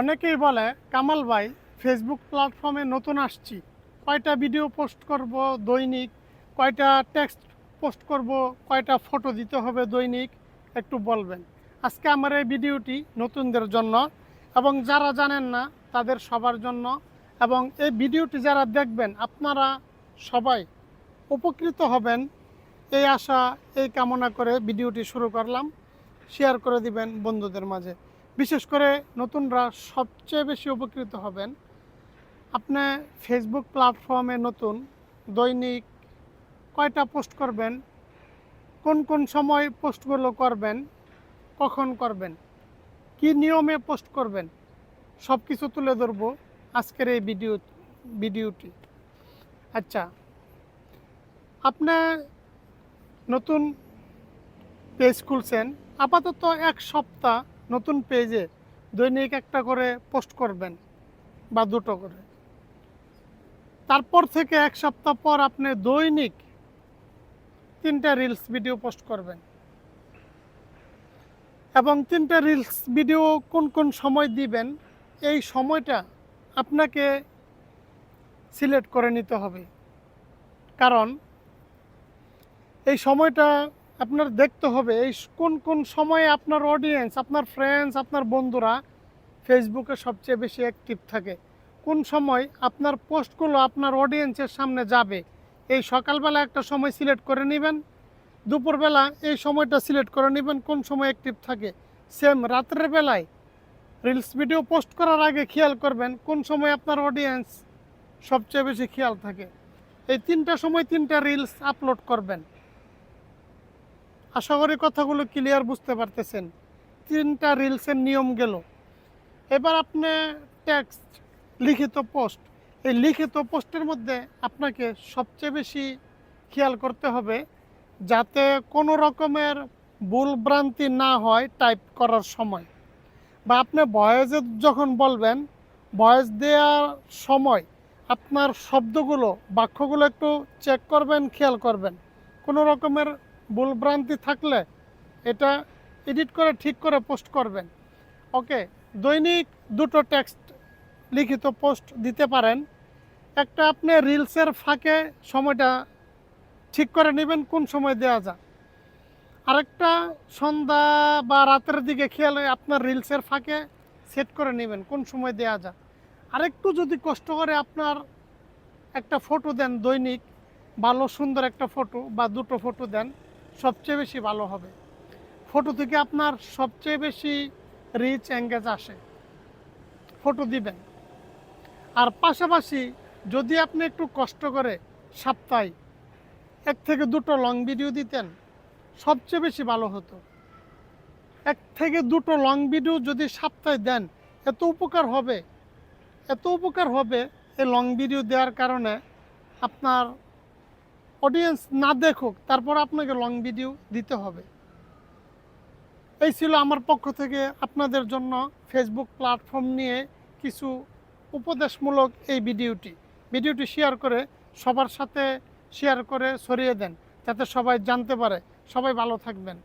অনেকেই বলে, কামাল ভাই ফেসবুক প্ল্যাটফর্মে নতুন আসছি। কয়টা ভিডিও পোস্ট করব দৈনিক? কয়টা টেক্সট পোস্ট করব? কয়টা ফটো দিতে হবে দৈনিক? একটু বলবেন। আজকে আমার এই ভিডিওটি নতুনদের জন্য এবং যারা জানেন না, তাদের সবার জন্য। এবং এই ভিডিওটি যারা দেখবেন, আপনারা সবাই উপকৃত হবেন। এই আশা, এই কামনা করে ভিডিওটি শুরু করলাম। শেয়ার করে দিবেন বন্ধুদের মাঝে। বিশেষ করে নতুনরা সবচেয়ে বেশি উপকৃত হবেন। আপনি ফেসবুক প্ল্যাটফর্মে নতুন, দৈনিক কয়টা পোস্ট করবেন, কোন কোন সময় পোস্টগুলো করবেন, কখন করবেন, কি নিয়মে পোস্ট করবেন সব কিছু তুলে ধরবো আজকের এই ভিডিও ভিডিওটি আচ্ছা আপনি নতুন পেজ খুলছেন, আপাতত এক সপ্তাহ নতুন পেজে দৈনিক একটা করে পোস্ট করবেন বা দুটো করে। তারপর থেকে এক সপ্তাহ পর আপনি দৈনিক তিনটা রিলস ভিডিও পোস্ট করবেন। এবং তিনটা রিলস ভিডিও কোন কোন সময় দিবেন, এই সময়টা আপনাকে সিলেক্ট করে নিতে হবে। কারণ এই সময়টা আপনার দেখতে হবে এই কোন কোন সময়ে আপনার অডিয়েন্স আপনার ফ্রেন্ডস আপনার বন্ধুরা ফেসবুকে সবচেয়ে বেশি অ্যাক্টিভ থাকে। কোন সময় আপনার পোস্টগুলো আপনার অডিয়েন্সের সামনে যাবে, এই সকালবেলা একটা সময় সিলেক্ট করে নেবেন, দুপুরবেলা এই সময়টা সিলেক্ট করে নেবেন, কোন সময় অ্যাক্টিভ থাকে। সেম রাত্রের বেলায় রিলস ভিডিও পোস্ট করার আগে খেয়াল করবেন কোন সময় আপনার অডিয়েন্স সবচেয়ে বেশি খেয়াল থাকে। এই তিনটা সময় তিনটা রিলস আপলোড করবেন। আশা করি কথাগুলো ক্লিয়ার বুঝতে পারতেছেন। তিনটা রিলসের নিয়ম গেল। এবার আপনি টেক্সট লিখিত পোস্ট এই লিখিত পোস্টের মধ্যে আপনাকে সবচেয়ে বেশি খেয়াল করতে হবে, যাতে কোনো রকমের ভুল ভ্রান্তি না হয় টাইপ করার সময়। বা আপনি ভয়েসে যখন বলবেন ভয়েস দেওয়ার সময় আপনার শব্দগুলো, বাক্যগুলো একটু চেক করবেন, খেয়াল করবেন। কোনো রকমের ভুলভ্রান্তি থাকলে এটা এডিট করে, ঠিক করে পোস্ট করবেন। ওকে, দৈনিক দুটো টেক্সট লিখিত পোস্ট দিতে পারেন। একটা আপনি রিলসের ফাঁকে সময়টা ঠিক করে নেবেন, কোন সময় দেওয়া যায়। আরেকটা, সন্ধ্যা বা রাতের দিকে খেয়াল আপনার রিলসের ফাঁকে সেট করে নেবেন, কোন সময় দেওয়া যায়। আরেকটু যদি কষ্ট করে আপনার একটা ফটো দেন দৈনিক, ভালো সুন্দর একটা ফটো বা দুটো ফটো দেন সবচেয়ে বেশি ভালো হবে। ফটো থেকে আপনার সবচেয়ে বেশি রিচ এঙ্গেজ আসে। ফটো দিবেন। আর পাশাপাশি যদি আপনি একটু কষ্ট করে সপ্তাহে এক থেকে দুটো লং ভিডিও দিতেন, সবচেয়ে বেশি ভালো হতো। এক থেকে দুটো লং ভিডিও যদি সপ্তাহে দেন, এত উপকার হবে। এত উপকার হবে এই লং ভিডিও দেওয়ার কারণে আপনার অডিয়েন্স না দেখুক, তারপর আপনাকে লং ভিডিও দিতে হবে। এই ছিল আমার পক্ষ থেকে আপনাদের জন্য ফেসবুক প্ল্যাটফর্ম নিয়ে কিছু উপদেশমূলক এই ভিডিওটি ভিডিওটি শেয়ার করে সবার সাথে শেয়ার করে ছড়িয়ে দেন, যাতে সবাই জানতে পারে। সবাই ভালো থাকবেন।